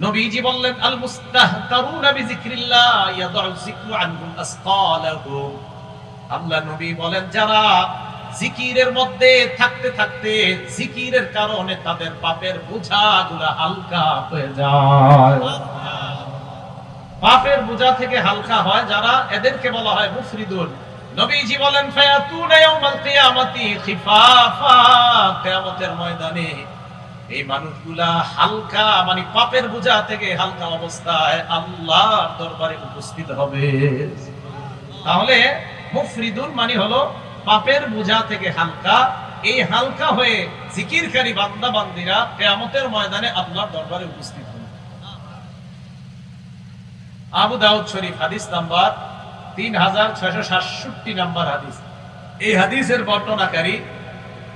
নবীজি বললেন আল মুস্তাহতারুনা বিযিকরিল্লাহ ইয়াদউ যিকরু আনহুম আসকালাহুম আল্লাহ নবী বলেন, যারা জিকিরের মধ্যে থাকতে থাকতে জিকিরের কারণে তাদের পাপের বোঝাগুলা হালকা হয়ে যায়। পাপের বোঝা থেকে হালকা হয় যারা, এদেরকে বলা হয় মুফরিদুন। নবীজি বলেন, ফায়াতুনা ইয়াউমাল কিয়ামাতি খিফাফা, কিয়ামতের ময়দানে এই মানুষগুলা হালকা মানে পাপের বোঝা থেকে হালকা অবস্থায় আল্লাহর দরবারে উপস্থিত হবে। তাহলে মুফরিদুন মানে হলো পাপের বোঝা থেকে হালকা। এই হালকা হয়ে জিকিরকারী বান্দা বান্দিরা কিয়ামতের ময়দানে আল্লাহর দরবারে উপস্থিত হবে। আবু দাউদ শরীফ, হাদিস নাম্বার তিন হাজার ছয়শো সাতষট্টি নাম্বার হাদিস। এই হাদিসের বর্ণনাকারী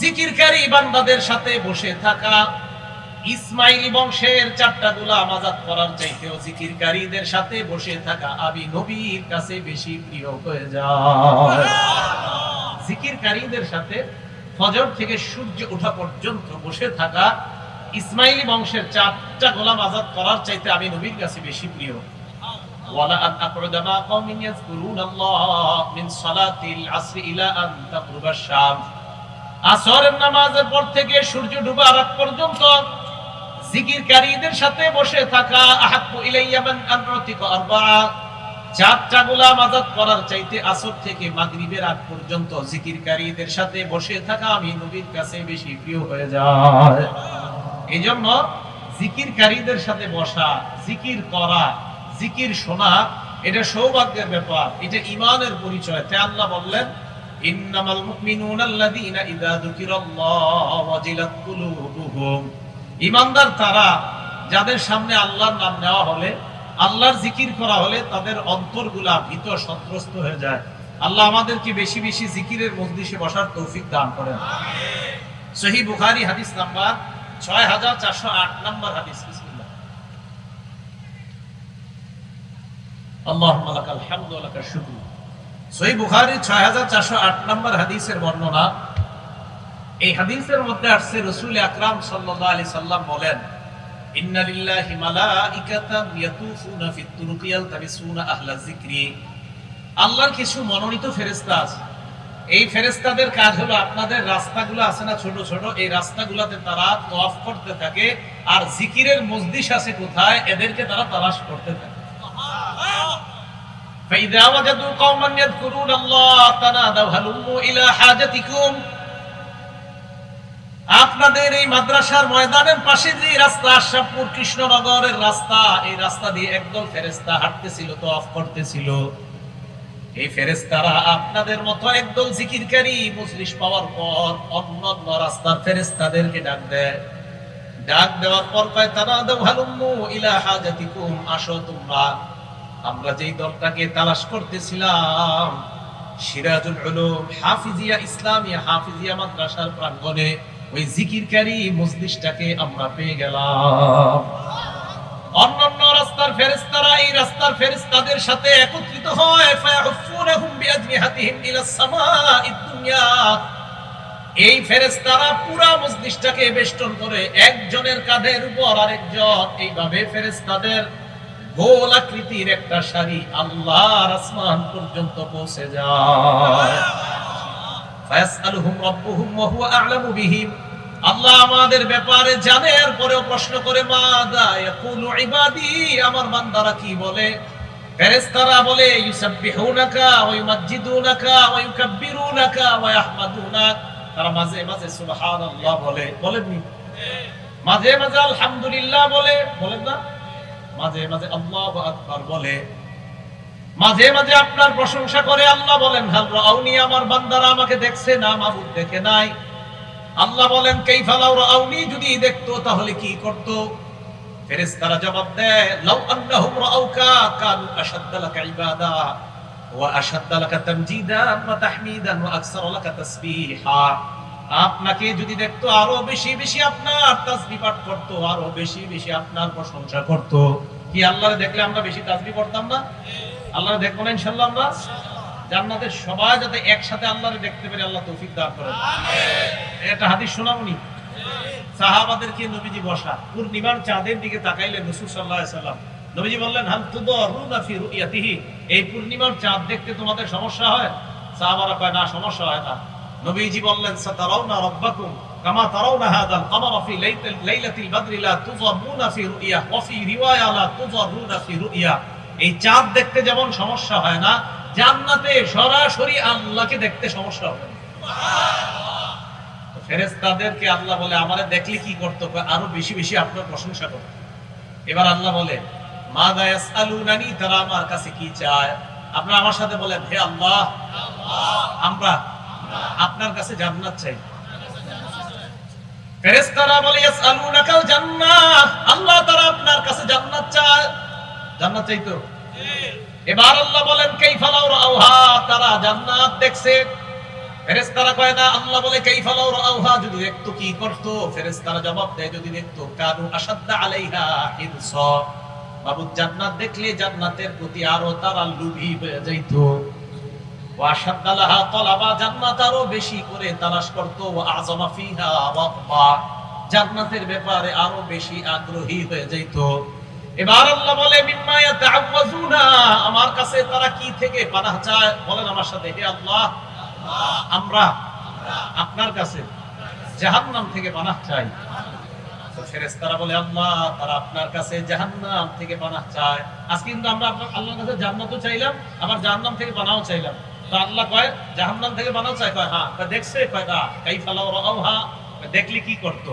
জিকিরকারী বান্দাদের সাথে বসে থাকা ইসমাইল বংশের চারটা গোলাম আজাদ করার চাইতেও জিকিরকারীদের সাথে বসে থাকা আবি নবীর কাছে বেশি প্রিয় হয়ে যায়। জিকিরকারীদের সাথে ফজর থেকে সূর্য ওঠা পর্যন্ত বসে থাকা ইসমাইল বংশের চারটা গোলাম আজাদ করার চাইতে আমি নবীর কাছে বেশি প্রিয়। ওয়ালা আসরের নামাজের পর থেকে সূর্য ডুবার আগ পর্যন্ত জিকিরকারীদের সাথে বসে থাকা ইলাইয়া মান আরবাআ চারটা গোলাম আজাদ করার চাইতে আসর থেকে মাগরিবের আগ পর্যন্ত জিকিরকারীদের সাথে বসে থাকা আমি নবীর কাছে বেশি প্রিয় হয়ে যায় এই জন্য জিকিরকারীদের সাথে বসা, জিকির করা, জিকির শোনা, এটা সৌভাগ্যের ব্যাপার, এটা ইমানের পরিচয়। তাই আল্লাহ বললেন ইন্নামাল মুমিনুনা আল্লাযীনা ইযা যুকিরাল্লাহু ওয়াজিলাত কুলুবুহুম। ইমানদার তারা যাদের সামনে আল্লাহর নাম নেওয়া হলে আল্লাহর জিকির করা হলে তাদের অন্তরগুলা ভীত সন্ত্রস্ত হয়ে যায়। আল্লাহ আমাদেরকে বেশি বেশি জিকিরের মজলিসে বসার তৌফিক দান করেন। সহি বুখারী হাদিস নাম্বার ছয় হাজার চারশো আট নম্বর হাদিস। আল্লাহ আল্লাহুম্মা লাকাল হামদু ওয়া লাকাশ শুকর সহি বুখারী 6408 নম্বর হাদিসের বর্ণনা, এই হাদিসের মধ্যে আকরাম সাল্লাম বলেন আল্লাহর কিছু মনোনীত ফেরেশতা আছে। এই ফেরেশতাদের কাজ হলো আপনাদের রাস্তাগুলো আছে না ছোট ছোট, এই রাস্তাগুলোতে তারা তওয়াফ করতে থাকে আর জিকিরের মজলিস আছে কোথায়, এদেরকে তারা তালাশ করতে থাকে। فإذا وجدوا قوما يذكرون الله تنادوا هلموا إلى حاجتكم আপনাদের এই মাদ্রাসার ময়দানের পাশে যে রাস্তা আশরাফপুর কৃষ্ণনগরের রাস্তা এই রাস্তা দিয়ে একদল ফেরেস্তা হাঁটতেছিল তো অফ করতেছিল এই ফেরেস্তারা আপনাদের মতো একদল জিকিরকারী মজলিস পাওয়ার পর অন্য অন্য রাস্তার ফেরেস্তাদেরকে ডাক দেয় ডাক দেওয়ার পর কয় তারা দাও হালুম্মু ইলা হাজাতিকুম আসো তোমরা আমরা যেই দলটাকে তালাশ করতেছিলাম, সিরাজুল হাফিজিয়া হাফিজিয়া মাদ্রাসার প্রাঙ্গণে ওই জিকিরকারী আমরা পেয়ে গেলাম। অন্যান্য রাস্তার ফেরেশতারা এই রাস্তার ফেরেশতাদের সাথে একত্রিত হয় এই ফেরেশতারা পুরা মজলিসটাকে বেষ্টন করে, একজনের কাঁধের উপর আরেকজন, এইভাবে ফেরেশতাদের গোল আকৃতির একটা শাড়ি আল্লাহর আসমান পর্যন্ত পৌঁছে যায়। আল্লাহ আমাদের ব্যাপারে জানে আর পরেও প্রশ্ন করে আমার বান্দারা কি বলে? বলে তারা মাঝে মাঝে বলে। মাঝে মাঝে আলহামদুলিল্লাহ বলে। বলেন না? মাঝে মাঝে আল্লাহ আকবার বলে। মাঝে মাঝে আপনার প্রশংসা করে আল্লাহ বলেন, হাল রাউনি, আমার বান্দারা আমাকে দেখছে না, মাবুদ দেখে নাই। আল্লাহ বলেন, কাইফা লাউ রাউনি, যদি দেখতো তাহলে কি করত? ফেরেশতারা জবাব দেয়, লাউ আন্নাহুম রাআউকা কানু আশাদ্দা লাকা ইবাদা, ওয়া আশাদ্দা লাকা তামজিদান ওয়া তাহমিদান, ওয়া আকসার লাকা আপনাকে যদি দেখতো আরও বেশি বেশি আপনার তাসবিহ পাঠ করত আরও বেশি বেশি আপনার প্রশংসা করত। কি আল্লাহরে দেখলে আমরা বেশি তাসবিহ পড়তাম না? আল্লাহরে দেখব না ইনশাআল্লাহ আমরা? জান্নাতের সবাই যাতে একসাথে আল্লাহরে দেখতে পারে আল্লাহ তৌফিক দান করেন হাদিস শোনাবনি সাহাবাদেরকে নবীজি বসা পূর্ণিমার চাঁদের দিকে তাকাইলেন রসুল সাল্লাহ সাল্লাম নবীজি বললেন হাল তুদরুনা ফি রুইয়াতিহি? এই পূর্ণিমার চাঁদ দেখতে তোমাদের সমস্যা হয়? সাহাবারা কয় না সমস্যা হয় না। নবীজি বললেন সাতারাউনা রাব্বাকুম কামা তারাউনা হাদাল কামারা ফি লাইলাতিল লাইলাতিল বদরি লা তুযাররুনা ফি রুইয়া ওয়া ফি রিওয়ায়া লা তুযাররুনা ফি রুইয়া। এই চাঁদ দেখতে যেমন সমস্যা হয় না জান্নাতে সরাসরি আল্লাহকে দেখতে সমস্যা হবে না। ফেরেস্তাদেরকে আল্লাহ বলে আমারে দেখলে কি করতো কয়, আরও বেশি বেশি আপনার প্রশংসা করতো এবার আল্লাহ বলে মা দায়াসআলুনানি তারা আমার কাছে কি চায়? আপনারা আমার সাথে বলেন হে আল্লাহ আমরা আপনার কাছে জান্নাত চাই। ফেরেশতারা বলে, ইয়াসআলুনাকাল জান্নাহ আল্লাহ তারা আপনার কাছে জান্নাত চায়। জান্নাত চাইতো এবার আল্লাহ বলেন, কাইফা লাউ রাউহা? তারা জান্নাত দেখছে। ফেরেশতারা কয়, না। আল্লাহ বলে, কাইফা লাউ রাউহা? যদি দেখতো, কি করতো? ফেরেশতারা জবাব দেয়, যদি দেখতো, কানু আসাদ্দা আলাইহা হিরসা। বাবু, জান্নাত দেখলে জান্নাতের প্রতি আরও তারা লুভি হয়ে যাইতো। আমার কাছে তারা কি থেকে চায়? বলেন আমার সাথে, হে আল্লাহ, আমরা আপনার কাছে জাহান্নাম থেকে পানাহ চাই। আল্লাহ আপনার কাছে জাহান্নাম থেকে কিন্তু আমরা আল্লাহর কাছে জান্নাতও চাইলাম, আবার জাহান্নাম থেকে পানাও চাইলাম। তো আল্লাহ কয়, জাহান্নাম থেকে পানাও চাই। কয় হ্যাঁ। কয় দেখছে, কয়, না কয়, দেখলি কি করতো?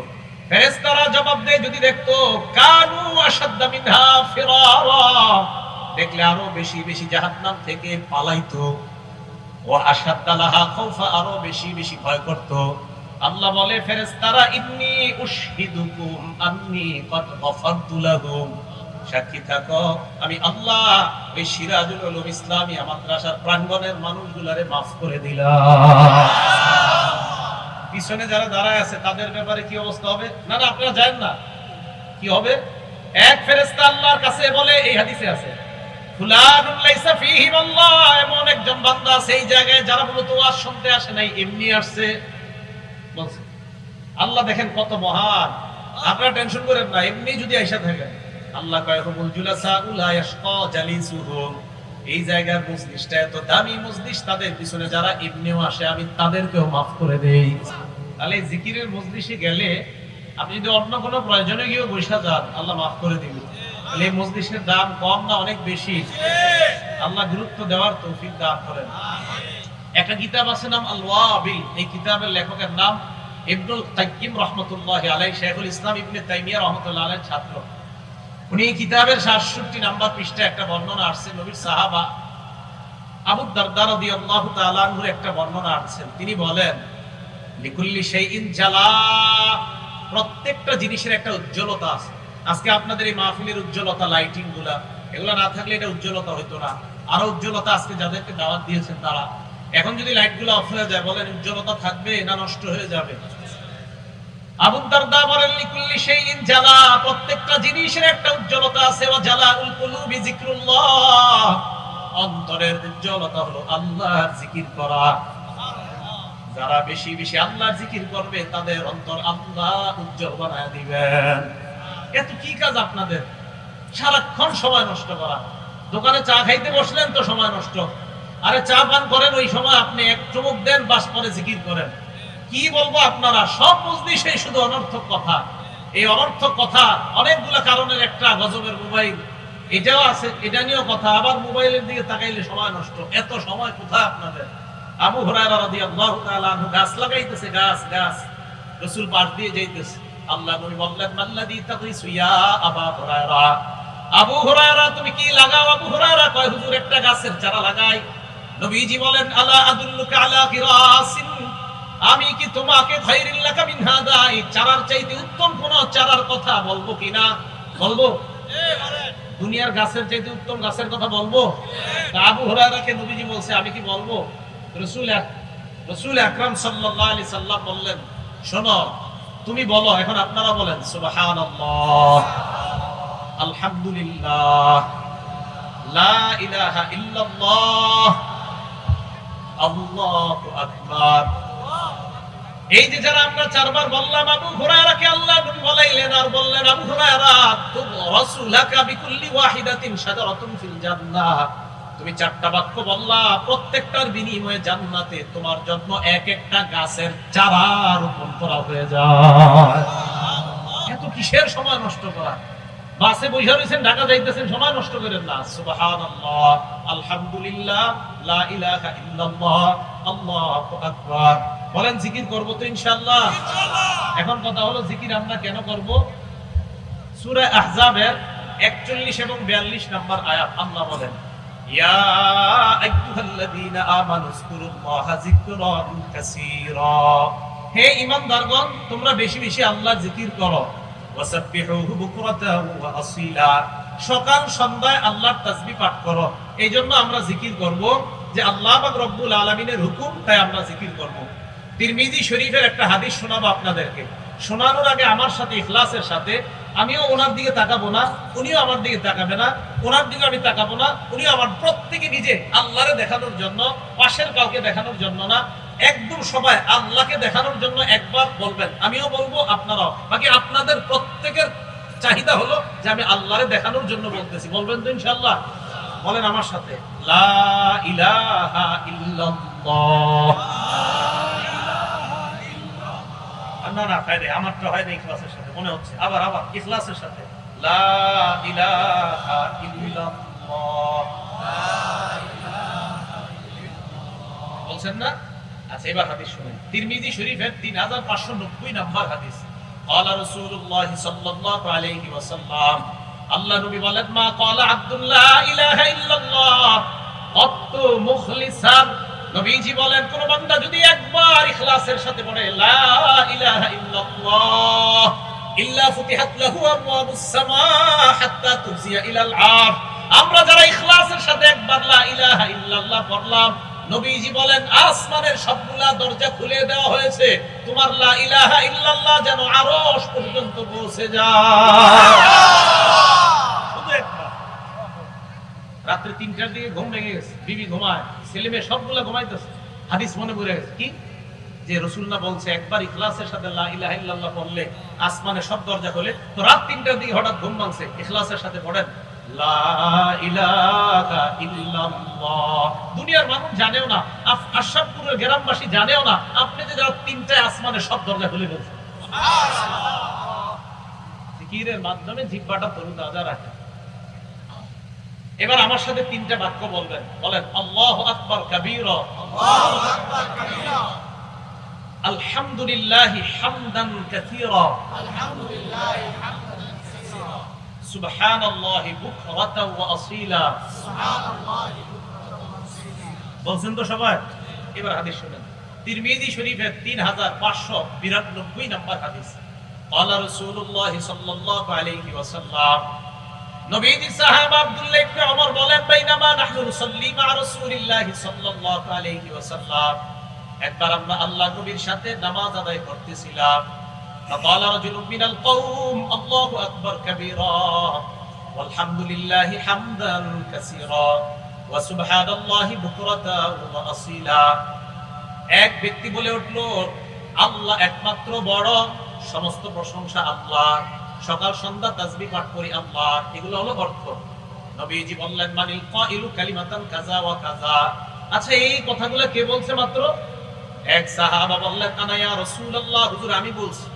ফেরেশতারা জবাব দেয়, যদি দেখতো, কানু মিনহা ফিরারা। দেখলে আরও বেশি বেশি জাহান্নাম থেকে পালাইতো। ও আশাদ্দা লাহা খাউফা আরও বেশি বেশি ভয় করত। আল্লাহ বলে, ফেরেশতারা, ইন্নী উশহিদুকুম আন্নী কদ গফারতু লাহুম। সাক্ষী থাকো। আমি আল্লাহ ওই সিরাজুল উলুম ইসলামিয়া মাদ্রাসার প্রাঙ্গণের মানুষগুলারে মাফ করে দিলাম। পিছনে যারা দাঁড়ায় আছে, তাদের ব্যাপারে কি অবস্থা হবে? না না, আপনারা জানেন না। কি হবে? এক ফেরেশতা আল্লাহর কাছে বলে, এই হাদিসে আছে, ফুলানুন লাইসা ফীহি আল্লাহ এমন একজন বান্দা সেই জায়গায় যারা মূলত ওয়াজ শুনতে আসে নাই, এমনি আসছে। বলছে, আল্লাহ দেখেন কত মহান। আপনারা টেনশন করেন না, এমনি যদি আইসা থাকেন। আল্লাহ জুলাসা উলা জালিসুহুম। এই জায়গার এত দামি তাদের পিছনে যারা এমনিও আসে, আমি তাদেরকেও মাফ করে দেই। তাহলে জিকিরের গেলে আপনি যদি অন্য কোনো প্রয়োজনে গিয়েও বসে যান, আল্লাহ মাফ করে এই মজলিসের দাম কম না, অনেক বেশি। আল্লাহ গুরুত্ব দেওয়ার তৌফিক দান করেন। একটা কিতাব আছে নাম আল ওয়াবিল এই কিতাবের লেখকের নাম ইবনুল কাইয়িম রাহমাতুল্লাহি আলাইহি, শেখুল ইসলাম ইবনে তাইমিয়া রাহমাতুল্লাহ আলাইহির ছাত্র। উনি কিতাবের 67 নাম্বার পৃষ্ঠায় একটা বর্ণনা আসছে নবীর সাহাবা আবু দারদা রাদিয়াল্লাহু তাআলা একটা বর্ণনা আসছেন তিনি বলেন, লিকুল্লি শাইইন জালা প্রত্যেকটা জিনিসের একটা উজ্জ্বলতা আছে। আজকে আপনাদের এই মাহফিলের উজ্জ্বলতা লাইটিংগুলা এগুলা না থাকলে এটা উজ্জ্বলতা হইতো না। আরও উজ্জ্বলতা আজকে যাদেরকে দাওয়াত দিয়েছেন তারা। এখন যদি লাইটগুলো অফ হয়ে যায়, বলেন উজ্জ্বলতা থাকবে না নষ্ট হয়ে যাবে? আবু দারদা বলেন, লিকুল্লি শাইইন জালা প্রত্যেকটা একটা উজ্জ্বলতা আছে ওয়া জালাউল কুলুবি অন্তরের উজ্জ্বলতা হলো আল্লাহর জিকির করা। যারা বেশি বেশি আল্লাহর জিকির করবে, তাদের অন্তর আল্লাহ উজ্জ্বল বানায় দিবেন। এত কি কাজ আপনাদের? সারাক্ষণ সময় নষ্ট করা। দোকানে চা খাইতে বসলেন তো সময় নষ্ট। আরে চা পান করেন, ওই সময় আপনি এক চুমুক দেন, বাস পরে জিকির করেন। কি বলব আপনারা? সব মজলিসে শুধু অনর্থক কথা। এই অনর্থক কথা অনেকগুলো কারণের একটা গজবের মোবাইল। এটাও আছে, এটা নিয়েও কথা। আবার মোবাইলের দিকে তাকাইলে সময় নষ্ট। এত সময় কোথায় আপনাদের? আবু আনহু গাছ লাগাইতেছে, গাছ গাছ। রাসূল পাশ দিয়ে যাইতেছে। আল্লাহ নবী বললেন আবা তুমি কি লাগাও? আবু কয়, হুজুর, একটা গাছের চারা লাগাই। নবীজি বলেন, আলা আদুল্লুকা আলা কিরাসিন আমি কি তোমাকে খাইরিল্লাকা মিন হাদা? এই চারার চাইতে উত্তম কোন চারার কথা বলব কিনা বলব? দুনিয়ার গাছের চাইতে উত্তম গাছের কথা বলব? আবু হুরায়রাকে নবীজি বলছে আমি কি বলব? রসুল রসুল আকরাম সাল্লাল্লাহু আলাইহি সাল্লাম বললেন শোনো তুমি বলো এখন আপনারা বলেন সুবহানাল্লাহ আলহামদুলিল্লাহ লা ইলাহা ইল্লাল্লাহ আল্লাহু আকবার। এই যে যারা আমরা চারবার বললাম, আবু হুরায়রাকে আল্লাহ নবী বলাইলেন আর বললেন, আবু হুরায়রা তুম রাসূলাকা বিকুল্লি ওয়াহিদাতিন শাজারাতুন ফিল জান্নাহ। তুমি চারটা বাক্য বললা, প্রত্যেকটার বিনিময়ে জান্নাতে তোমার জন্য এক একটা গাছের চারা রোপণ করা হয়ে যায়। এত কিসের সময় নষ্ট করা? বাসে বৈশা রয়েছেন ঢাকা যাইতেছেন, সময় নষ্ট করেন না। সুবহানাল্লাহ, আলহামদুলিল্লাহ, লা ইলাহা ইল্লাল্লাহ, আল্লাহু আকবার। বলেন জিকির করব তো ইনশাআল্লাহ। এখন কথা হলো জিকির আমরা কেন করব? সূরা আহজাবের 41 এবং 42 নম্বর আয়াত আল্লাহ বলেন ইয়া হে ঈমানদারগণ তোমরা বেশি বেশি আল্লাহর জিকির করো। ওয়াসাব্বিহুহু বুকরাতাও ওয়া আসীলা। সকাল সন্ধ্যায় আল্লাহর তাসবিহ পাঠ করো। এই জন্য আমরা জিকির করব যে আল্লাহ পাক রব্বুল আলামিনের হুকুম তাই আমরা জিকির করব। তিরমিজি শরীফের একটা হাদিস শোনাবো আপনাদেরকে। শোনানোর আগে আমার সাথে, ইখলাসের সাথে, আমিও ওনার দিকে তাকাবো না, উনিও আমার দিকে তাকাবে না, ওনার দিকে আমি তাকাবো না, উনিও আমার প্রত্যেকে নিজে আল্লাহরে দেখানোর জন্য, পাশের কাউকে দেখানোর জন্য না, একদম সবাই আল্লাহকে দেখানোর জন্য একবার বলবেন। আমিও বলব, আপনারাও। বাকি আপনাদের প্রত্যেকের চাহিদা হলো যে আমি আল্লাহরে দেখানোর জন্য বলতেছি। বলবেন তো ইনশাআল্লাহ? বলেন আমার সাথে, লা ইলাহা ইল্লাল্লাহ। না না হয় নাই আমারটা হয় না ইখলাসের সাথে মনে হচ্ছে আবার আবার ইখলাসের সাথে লা ইলাহা ইল্লাল্লাহ বলছেন না আচ্ছা এবার হাদিস শুনেন তিরমিজি শরীফের 3590 নম্বর হাদিস قال رسول الله صلى الله عليه وسلم আল্লাহ নবী বলেন মা قال عبد الله اله الا الله قط مخلصا নবীজি বলেন, কোন বান্দা যদি একবার ইখলাসের সাথে পড়ে লা ইলাহা ইল্লাল্লাহ, ইল্লা ফুতিহাত লাহু আবওয়াবুস সামা হাত্তা তুজিয়া ইলাল আরশ। আমরা যারা ইখলাসের সাথে একবার লা ইলাহা ইল্লাল্লাহ পড়লাম, নবীজি বলেন, আসমানের সবগুলা দরজা খুলে দেওয়া হয়েছে। তোমার লা ইলাহা ইল্লাল্লাহ যেন আরশ পর্যন্ত পৌঁছে যায়। শুধু তিনটার দিকে ঘুম ভেঙে গেছে, বিবি ঘুমায়। ছেলে মেয়ে সবগুলা ঘুমাইতেছে। হাদিস মনে পড়ে গেছে। কি? যে রসুল্লাহ বলছে একবার ইখলাসের সাথে লা ইলাহা পড়লে আসমানে সব দরজা খোলে তো রাত তিনটার দিকে হঠাৎ ঘুম ভাঙছে। ইখলাসের সাথে পড়েন দুনিয়ার মানুষ জানেও না গ্রামবাসী জানেও না আপনি যে রাত তিনটায় আসমানে সব দরজা খুলে ফেলছেন। জিকিরের মাধ্যমে জিব্বাটা তরুতাজা রাখে এবার আমার সাথে তিনটা বাক্য বলবেন বলেন আল্লাহ আকবার কাবীর আলহামদুলিল্লাহ হামদান কাসীরা সুবহানাল্লাহ বুকরাতা ওয়া আসীলা বলছেন তো সবাই এবার হাদিস শুনেন তিরমিজি শরীফের 3592 নম্বর হাদিস قال رسول الله صلى الله عليه وسلم নবীজি সাহাবা আব্দুল্লাহ ইবনে ওমর বলেন বাইনামা নাহনু নুসাল্লি মা রাসূলিল্লাহ সাল্লাল্লাহু আলাইহি ওয়াসাল্লাম একবার আমরা আল্লাহ নবীর সাথে নামাজ আদায় করতেছিলাম فقال رجل من القوم الله اكبر كبيرا والحمد لله حمدا كثيرا وسبحان الله بكرة وأصيلا এক ব্যক্তি বলে উঠলো আল্লাহ একমাত্র বড় সমস্ত প্রশংসা আল্লাহ সকাল, সন্ধ্যা তাসবিহ পাঠ করি, আল্লাহ, এগুলো হলো অর্থ। নবীজি বললেন, মানিল কাইলু কালিমাতান কাজা ওয়া কাজা আচ্ছা এই কথাগুলো কে বলছে মাত্র? এক সাহাবা বললেন, আনা ইয়া রাসূলুল্লাহ, হুজুর, আমি বলছি।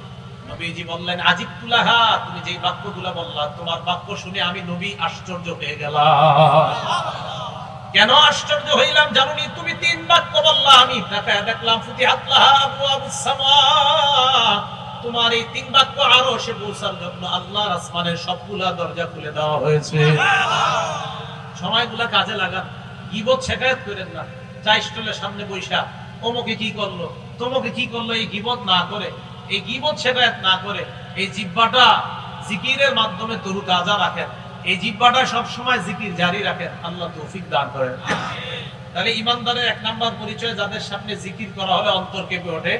নবীজি বললেন, আজিব তুলাহা, তুমি যেই বাক্যগুলো বললা, তোমার বাক্য শুনে আমি নবী আশ্চর্য হয়ে গেলাম। কেন আশ্চর্য হইলাম জানুনি? তুমি তিন বাক্য বললা, আমি তাকায় দেখলাম, ফুতিহাত লাহা আবওয়াবুস সামা। তোমার এই তিন বাক্য আরও, সে পৌঁছার জন্য আল্লাহর আসমানের সবগুলা দরজা খুলে দেওয়া হয়েছে। সময়গুলা কাজে লাগান, গিবত শেখায়ত করেন না। চা স্টলের সামনে বৈশা অমুকে কি করল? তোমাকে কি করল এই গিবত না করে? এই গিবত শেখায়ত না করে, এই জিব্বাটা জিকিরের মাধ্যমে তরু তাজা রাখেন। এই জিব্বাটা সব সময় জিকির জারি রাখেন। আল্লাহ তৌফিক দান করেন। তাহলে ইমানদারের এক নাম্বার পরিচয়, যাদের সামনে জিকির করা হলে অন্তর কেঁপে ওঠে।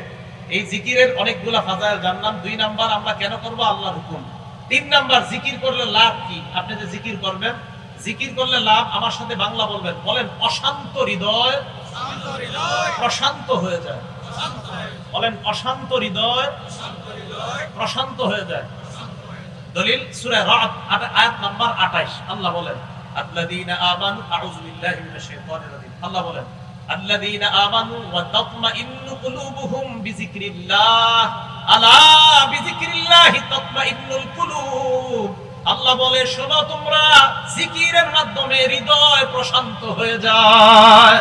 এই জিকিরের অনেকগুলা ফাজাইল জানলাম দুই নাম্বার আমরা কেন করব? আল্লাহর হুকুম। তিন নাম্বার, জিকির করলে লাভ কি? আপনি যে জিকির করবেন, জিকির করলে লাভ আমার সাথে বাংলা বলবেন। বলেন, অশান্ত হৃদয় প্রশান্ত হয়ে যায়। বলেন, অশান্ত হৃদয় প্রশান্ত হয়ে যায়। দলিল সুরে আট- আয়াত নাম্বার 28 আল্লাহ বলেন আল্লাহ বলেন আল্লাযীনা আমানু ওয়া তাতমাইন্নু কুলুবুহুম বিযিকরিল্লাহ। আলা বিযিকরিল্লাহি তাতমাইন্নুল কুলুব। আল্লাহ বলে, শোনো তোমরা, জিকিরের মাধ্যমে হৃদয় প্রশান্ত হয়ে যায়।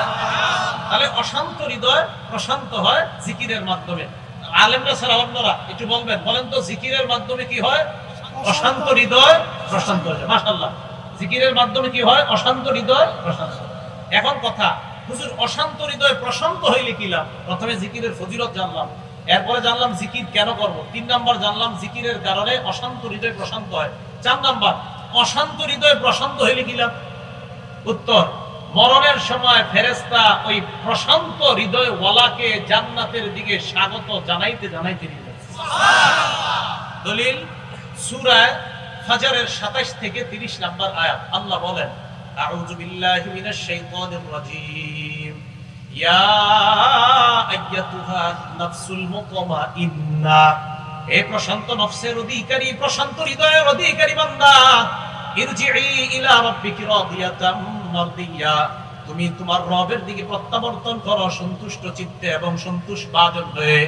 তাহলে অশান্ত হৃদয় প্রশান্ত হয় জিকিরের মাধ্যমে। আলেমরা ছাড়া অন্যরা, একটু বলবেন, বলেন তো জিকিরের মাধ্যমে কি হয়? অশান্ত হৃদয় প্রশান্ত হয়ে যায়। মাশাআল্লাহ। জিকিরের মাধ্যমে কি হয়? অশান্ত হৃদয় প্রশান্ত। এখন কথা হুজুর অশান্ত হৃদয় প্রশান্ত হইলে কি লাভ? প্রথমে জিকিরের ফজিলত জানলাম। এরপরে জানলাম জিকির কেন করব? তিন নাম্বার জানলাম জিকিরের কারণে অশান্ত হৃদয় প্রশান্ত হয়। চার নাম্বার, অশান্ত হৃদয় প্রশান্ত হইলে কি লাভ? উত্তর, মরণের সময় ফেরেস্তা ওই প্রশান্ত হৃদয় ওয়ালাকে জান্নাতের দিকে স্বাগত জানাইতে জানাইতে যাচ্ছে। দলিল সূরা ফাজরের 27 থেকে 30 নাম্বার আয়াত। আল্লাহ বলেন বিল্লাহি মিনাশ শাইতানির রাজীম। ইয়া আইয়াতুহা নাফসুল মুতমাইন্না। হে প্রশান্ত নফসের অধিকারী, প্রশান্ত হৃদয়ের অধিকারী বান্দা ইরজিই ইলা রাব্বিকি রাদিয়াতাম মারদিয়া। তুমি তোমার রবের দিকে প্রত্যাবর্তন করো, সন্তুষ্ট চিত্তে এবং সন্তুষ্ট বাদন হয়ে।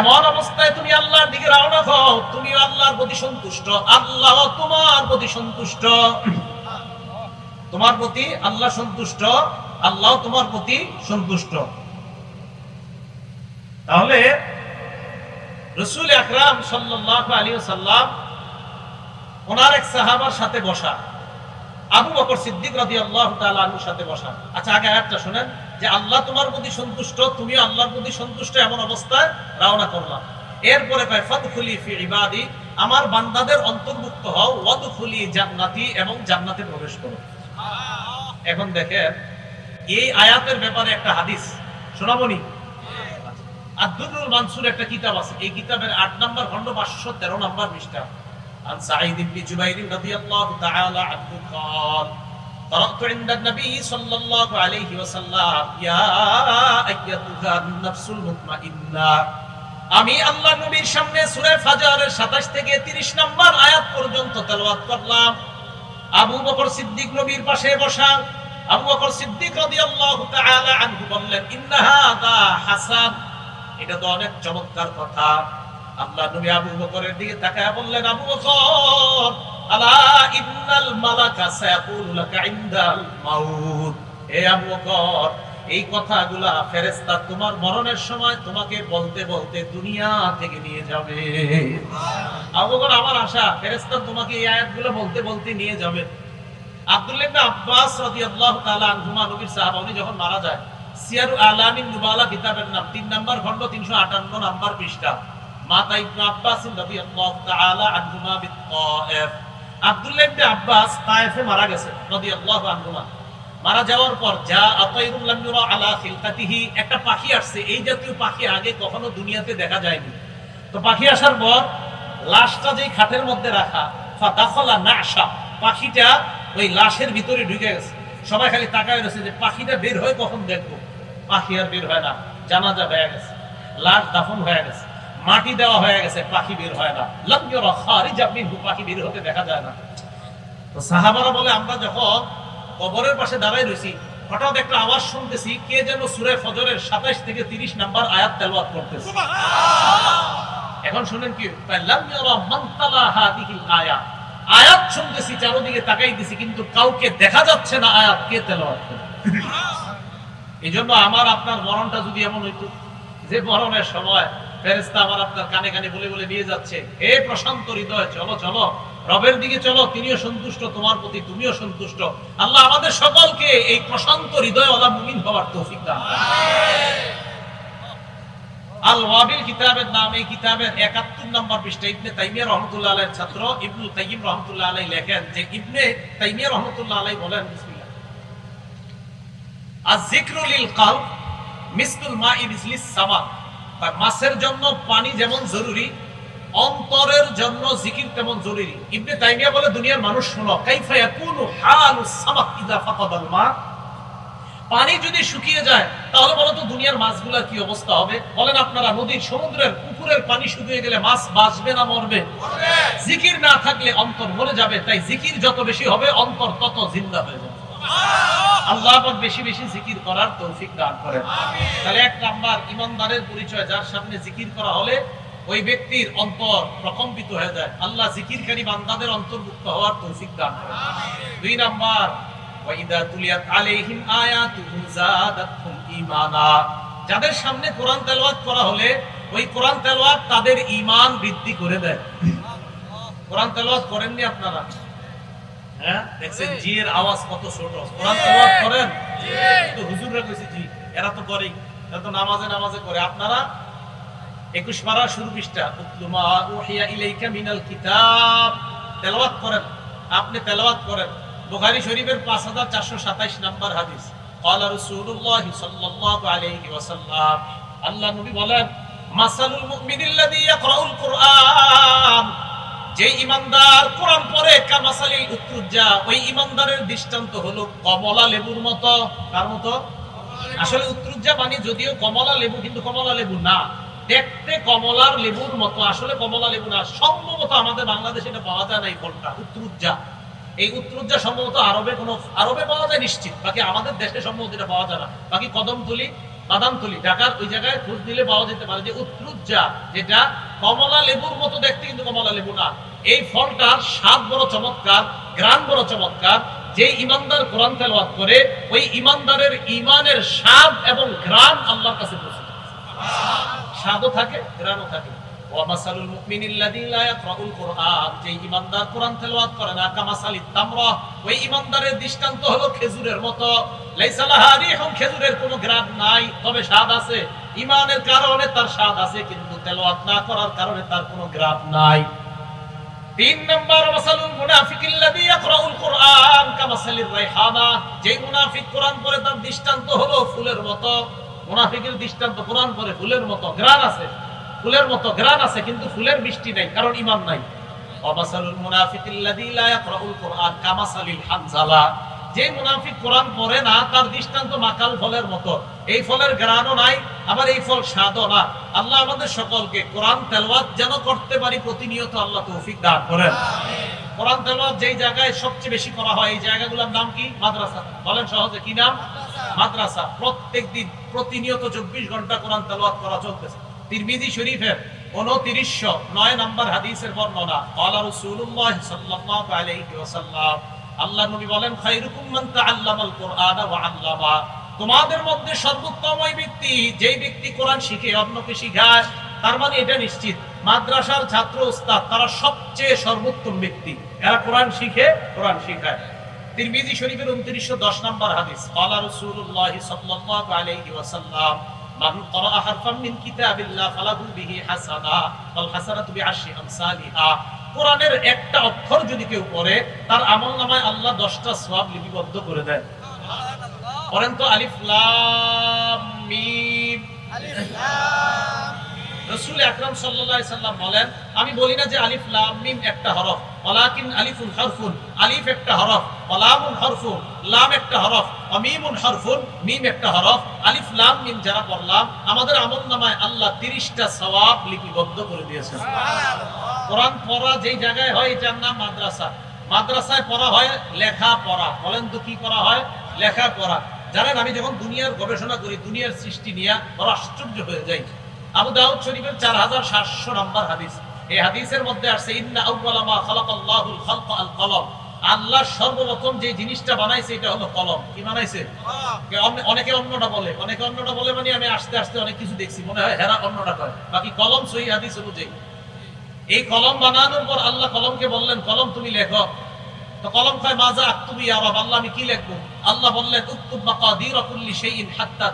এমন অবস্থায় তুমি আল্লাহর দিকে রওনা হও তুমি আল্লাহর প্রতি সন্তুষ্ট, আল্লাহ তোমার প্রতি সন্তুষ্ট। তোমার প্রতি আল্লাহ সন্তুষ্ট, আল্লাহ তোমার প্রতি সন্তুষ্ট। তাহলে রসুল আকরাম সাল্লাল্লাহু আলাইহি সাল্লাম ওনার এক সাহাবার সাথে বসা। আবু বকর সিদ্দিক রাদিয়াল্লাহু তাআলা আনহুর সাথে বসা। আচ্ছা আগে একটা শোনেন, যে আল্লাহ তোমার প্রতি সন্তুষ্ট, তুমি আল্লাহর প্রতি সন্তুষ্ট এমন অবস্থায় রওনা করলাম। এরপরে কয়, ফাদখুলি ফি ইবাদি, আমার বান্দাদের অন্তর্ভুক্ত হও, ওয়াদখুলি জান্নাতি এবং জান্নাতে প্রবেশ করো। এখন দেখেন এই আয়াতের ব্যাপারে একটা হাদিস শোনাবনি আব্দুল মানসুর একটা কিতাব আছে এই কিতাবের আট নম্বর খন্ড পাঁচশো তেরো নম্বর পৃষ্ঠা عن سعيد بن جبير رضي الله تعالى عنه قال قرأت عند النبي صلى الله عليه وسلم يا أيتها النفس المطمئنة আমি আল্লাহ নবীর সামনে সূরা ফাজরের 27 থেকে 30 নম্বর আয়াত পর্যন্ত তেলাওয়াত করলাম আবু বকর সিদ্দিক নবীর পাশে বসা আবু বকর সিদ্দিক রাদিয়াল্লাহু তাআলা আনহু বললেন, ইন্না হাদা হাসান। এটা তো অনেক চমৎকার কথা। আল্লাহ নবী আবু বকরের দিকে তাকায় বললেন, আবু বকর, আলা ইন্নাল মালাকা সায়াকুলু লাকা ইনদাল মাউত? হে আবু বকর এই কথাগুলা ফেরেশতা তোমার মরণের সময় তোমাকে বলতে বলতে দুনিয়া থেকে নিয়ে যাবে। আমার আশা ফেরেশতা তোমাকে এই আয়াতগুলো বলতে বলতে নিয়ে যাবে। আব্দুল্লাহ ইবনে আব্বাস রাদিয়াল্লাহু তাআলা আনহুমা নবীর সাহাবা উনি যখন মারা যায় সিয়ারু আলামিন নুবালা কিতাবের নাম 3 নাম্বার খণ্ড 358 নাম্বার পৃষ্ঠা। মাতা ইবনে আব্বাস রাদিয়াল্লাহু তাআলা আনহুমা বিত্তায়েফ আব্দুল্লাহ ইবনে আব্বাস তায়েফে মারা গেছে রাদিয়াল্লাহু আনহুমা। মারা যাওয়ার পর, যা আতাইরুল আলা খিলকাতিহি একটা পাখি আসছে। এই জাতীয় পাখি আগে কখনো দুনিয়াতে দেখা যায়নি। তো পাখি আসার পর, লাশটা যেই খাটের মধ্যে রাখা, ফাদাখলা নাশা, পাখিটা ওই লাশের ভিতরে ঢুকে গেছে। সবাই খালি তাকায় রয়েছে যে পাখিটা বের কখন পাখি আর বের হয় না। জানাজা হয়ে গেছে। লাশ দাফন হয়ে গেছে। মাটি দেওয়া হয়ে গেছে, পাখি বের হয় না। খারিজা পাখি বের হতে দেখা যায় না। তো সাহাবারা বলে, আমরা যখন কবরের পাশে দাঁড়াই রয়েছি হঠাৎ একটা আওয়াজ শুনতেছি কে যেন সুরে ফজরের সাতাইশ থেকে তিরিশ নাম্বার আয়াত তেলাওয়াত করতেছে। এখন শুনেন কি? আয়াত। আয়াত শুনতেছি চারদিকে তাকাই দিছি কিন্তু কাউকে দেখা যাচ্ছে না আয়াত কে তেলাওয়াত এই জন্য আমার আপনার মরণটা যদি এমন হইতো যে মরণের সময় ফেরেস্তা আমার আপনার কানে কানে বলে বলে নিয়ে যাচ্ছে হে প্রশান্ত হৃদয় চলো চলো। রবের দিকে চলো, তিনিও সন্তুষ্ট, তোমার প্রতি তুমিও সন্তুষ্ট। আল্লাহ আমাদের সকলকে এই প্রশান্ত হৃদয় ওলা মুমিন হওয়ার তৌফিক দান আল ওয়াবিল কিতাবের নাম, এই কিতাবের 71 নম্বর পৃষ্ঠা ইবনে তাইমিয়া রাহমাতুল্লাহ আলাইহির ছাত্র ইবনুল কাইয়িম রাহমাতুল্লাহ আলাইহি লেখেন যে ইবনে তাইমিয়া রাহমাতুল্লাহ আলাইহি বলেন, বিসমিল্লাহ। আয-যিকরু লিল কলব মিসলুল মাই মিসলিস সামা। মাছের জন্য পানি যেমন জরুরি অন্তরের জন্য জিকির তেমন জরুরি। ইবনে তাইমিয়া বলে দুনিয়ার মানুষ শোনো কাইফা ইয়াকুনু হালুস সামাক ইযা ফাকাদাল মা? পানি যদি শুকিয়ে যায় তাহলে বলো তো দুনিয়ার মাছগুলোর কি অবস্থা হবে? বলেন আপনারা নদীর সমুদ্রের পুকুরের পানি শুকিয়ে গেলে মাছ বাঁচবে না মরবে? জিকির না থাকলে অন্তর মরে যাবে তাই জিকির যত বেশি হবে অন্তর তত জিন্দা হয়ে যাবে। আল্লাহ বেশি বেশি জিকির করার তৌফিক দান করেন। তাহলে এক নাম্বার ইমানদারের পরিচয় যার সামনে জিকির করা হলে ওই ব্যক্তির অন্তর প্রকম্পিত হয়ে যায়। আল্লাহ জিকিরকারী বান্দাদের অন্তর্ভুক্ত হওয়ার তৌফিক দান দুই নাম্বার ওয়াইদা তুলিয়াত আলাইহিম আয়াতুহু যাদাতহুম ঈমানা। যাদের সামনে কোরআন তেলাওয়াত করা হলে ওই কোরআন তেলাওয়াত তাদের ঈমান বৃদ্ধি করে দেয়। কোরআন তেলাওয়াত করেননি আপনারা? হ্যাঁ দেখছেন জি। এর আওয়াজ কত ছোট। কোরআন তেলাওয়াত করেন? তো হুজুররা কইছে জি এরা তো করেই এরা তো নামাজে নামাজে করে। আপনারা একুশ পারা শুরু পৃষ্ঠা। উতলুমা ওহিয়া ইলাইকা মিনাল কিতাব। তেলাওয়াত করেন। আপনি তেলাওয়াত করেন। বোখারি শরীফের 5427 নাম্বার হাদিস। ক্বালা রাসূলুল্লাহ সাল্লাল্লাহু আলাইহি ওয়াসাল্লাম। আল্লাহ নবী বলেন, মাসালুল ইয়াকরাউল কুরআন। যে ইমানদার কোরআন পড়ে কামাসালি ওই ইমানদারের দৃষ্টান্ত হলো কমলা লেবুর মতো। কার মতো? আসলে উত্তুজা মানে যদিও কমলা লেবু, কিন্তু কমলা লেবু না। দেখতে কমলার লেবুর মতো, আসলে কমলা লেবু না, সম্ভবত আমাদের বাংলাদেশে এটা পাওয়া যায় না এই ফলটা, উত্তরুজ্জা। এই উত্তরুজ্জা সম্ভবত আরবে কোনো, আরবে পাওয়া যায় নিশ্চিত, বাকি আমাদের দেশে সম্ভবত এটা পাওয়া যায় না। বাকি কদমতলি, বাদামতলি, ঢাকার ওই জায়গায় খোঁজ দিলে পাওয়া যেতে পারে যে উত্তরুজ্জা, যেটা কমলা লেবুর মতো দেখতে কিন্তু কমলা লেবু না। এই ফলটার স্বাদ বড় চমৎকার গ্রাম বড় চমৎকার যে ইমানদার কোরআন তেলাওয়াত করে, ওই ইমানদারের ইমানের স্বাদ এবং গ্রাম আল্লাহর কাছে পৌঁছে। স্বাদও থাকে গ্রামও থাকে। যে ইমানদার কোরআন করে তার কোনো নাই। তিন নম্বর মুনাফিক তার দৃষ্টান্ত হলো ফুলের মতো। মুনাফিকের দৃষ্টান্ত কোরআন পড়ে ফুলের মতো গ্রান আছে। ফুলের মতো গ্রান আছে কিন্তু ফুলের মিষ্টি নাই কারণ ঈমান নাই। অমাসালুল মুনাফিকিল্লাযী লা ইয়াকরাউল কুরআন কামাসালিল হানজালা। যে মুনাফিক কোরআন পড়ে না তার দৃষ্টান্ত মাকাল ফলের মতো। এই ফলের নাই আবার এই ফল স্বাদও না। আল্লাহ আমাদের সকলকে কোরআন তেলাওয়াত যেন করতে পারি প্রতিনিয়ত আল্লাহ তৌফিক দান করেন। কোরআন তেলাওয়াত যেই জায়গায় সবচেয়ে বেশি করা হয় এই জায়গাগুলোর নাম কি? মাদ্রাসা। বলেন সহজে কি নাম? মাদ্রাসা প্রত্যেকদিন প্রতিনিয়ত চব্বিশ ঘণ্টা কোরআন তেলাওয়াত করা চলতেছে। তিরমিজি শরীফের উনত্রিশশো নয় নম্বর হাদিসের বর্ণনা আল্লাহ রসুল্লাহ সাল্লাল্লাহু আল্লাহ নবী বলেন, খায়রুকুম মান তাআল্লামাল কুরআনা ওয়া আল্লামা তোমাদের মধ্যে সর্বোত্তম ওই ব্যক্তি, যেই ব্যক্তি কোরআন শিখে, অন্যকে শিখায়, তার মানে এটা নিশ্চিত, মাদ্রাসার ছাত্র ওস্তাদ, তারা সবচেয়ে সর্বোত্তম ব্যক্তি এরা কোরআন শিখে, কোরআন শিখায়। তিরমিজি শরীফের 2910 নম্বর হাদিস ক্বালা রাসূলুল্লাহ সাল্লাল্লাহু আলাইহি ওয়াসাল্লাম মান ক্বারা হারফান মিন কিতাবিল্লাহ ফালাহু বিহি হাসানা ওয়াল হাসানাতু বিআশরি আমসালিহা। কোরআনের একটা অক্ষর যদি কেউ পড়ে তার আমলনামায় আল্লাহ 10টা সওয়াব লিপিবদ্ধ করে দেন। পড়েন তো আলিফ লাম মিম। রাসূল আকরাম সাল্লাল্লাহু আলাইহি সাল্লাম বলেন আমি বলি না যে আলিফ লাম মিম একটা হরফ। ওয়ালাকিন আলিফুন হরফুন আলিফ একটা হরফ ওয়ালামুন লাম একটা হরফ অমিমুন হরফুন মিম একটা হরফ আলিফ লাম মিম যারা পড়লাম আমাদের আমলনামায় আল্লাহ 30টা সওয়াব লিপিবদ্ধ করে দিয়েছেন। কোরআন পড়া যেই জায়গায় হয় এটার নাম মাদ্রাসা। মাদ্রাসায় পড়া হয় লেখা পড়া। বলেন তো কি করা হয়? লেখা পড়া। জানেন আমি যখন দুনিয়ার গবেষণা করি দুনিয়ার সৃষ্টি নিয়ে বড় আশ্চর্য হয়ে যাই। আবু দাউদ শরীফের চার হাজার সাতশো নম্বর হাদিস। এই হাদিসের মধ্যে আসছে ইন্না মা খালাকাল্লাহুল খালকা আল কলম। আল্লাহ সর্বপ্রথম যে জিনিসটা বানাইছে এটা হলো কলম। কি বানাইছে? অনেকে অন্যটা বলে। অনেকে অন্যটা বলে মানে আমি আস্তে আস্তে অনেক কিছু দেখছি। মনে হয় হেরা অন্যটা কয় বাকি কলম সহি হাদিস অনুযায়ী। এই কলম বানানোর পর আল্লাহ কলমকে বললেন কলম তুমি লেখো। তো কলম কয় মাজা ইয়া আল্লাহ আমি কি লিখব? আল্লাহ বললেন উক্তুব মাকাদির কুল্লি শাইইন হাত্তা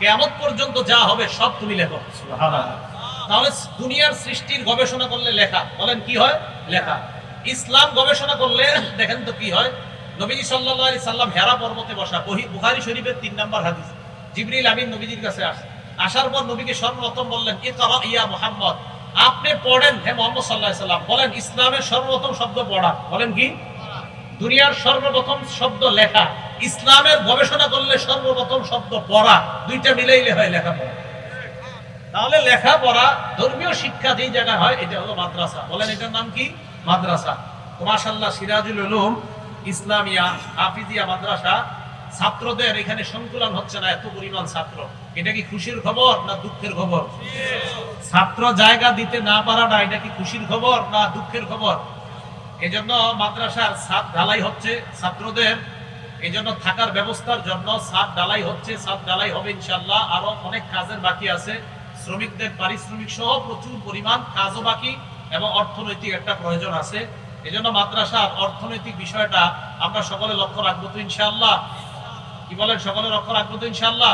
কেয়ামত পর্যন্ত যা হবে সব তুমি লেখো। তাহলে দুনিয়ার সৃষ্টির গবেষণা করলে লেখা। বলেন কি হয়? লেখা। ইসলাম গবেষণা করলে, দেখেন তো কি হয়? নবীজি আলাইহি সাল্লাম হেরা পর্বতে বসা। বহি- বুখারী শরীফের তিন নম্বর হাদিস। জিবরিল আমিন নবীজির কাছে আসে। আসার পর নবীকে সর্বপ্রথম বললেন, ইকরা ইয়া মুহাম্মদ, আপনি পড়েন হে মোহাম্মদ আলাইহি সাল্লাম। বলেন, ইসলামের সর্বপ্রথম শব্দ পড়া। বলেন কি? দুনিয়ার সর্বপ্রথম শব্দ লেখা। ইসলামের গবেষণা করলে সর্বপ্রথম শব্দ পড়া। দুইটা মিলাইলে হয় লেখাপড়া তাহলে লেখাপড়া ধর্মীয় শিক্ষা যেই জায়গায় হয়, এটা হলো মাদ্রাসা। বলেন এটার নাম কি? মাদ্রাসা। তো মাশাআল্লাহ সিরাজুল উলুম, ইসলামিয়া, হাফিজিয়া মাদ্রাসা, ছাত্রদের এখানে সংকুলন হচ্ছে না, এত পরিমাণ ছাত্র। এটা কি খুশির খবর না দুঃখের খবর? ছাত্র জায়গা দিতে না পারাটা এটা কি খুশির খবর না দুঃখের খবর? এজন্য মাদ্রাসার ছাদ ঢালাই হচ্ছে ছাত্রদের। এই জন্য থাকার ব্যবস্থার জন্য ছাদ ঢালাই হচ্ছে, ছাদ ঢালাই হবে ইনশাল্লাহ আরও অনেক কাজের বাকি আছে। শ্রমিকদের পারিশ্রমিক সহ প্রচুর পরিমাণ কাজও বাকি এবং অর্থনৈতিক একটা প্রয়োজন আছে। এই জন্য মাদ্রাসার অর্থনৈতিক বিষয়টা আমরা সকলে লক্ষ্য রাখব তো ইনশাল্লাহ কি বলেন? সকলে লক্ষ্য রাখব তো ইনশাল্লাহ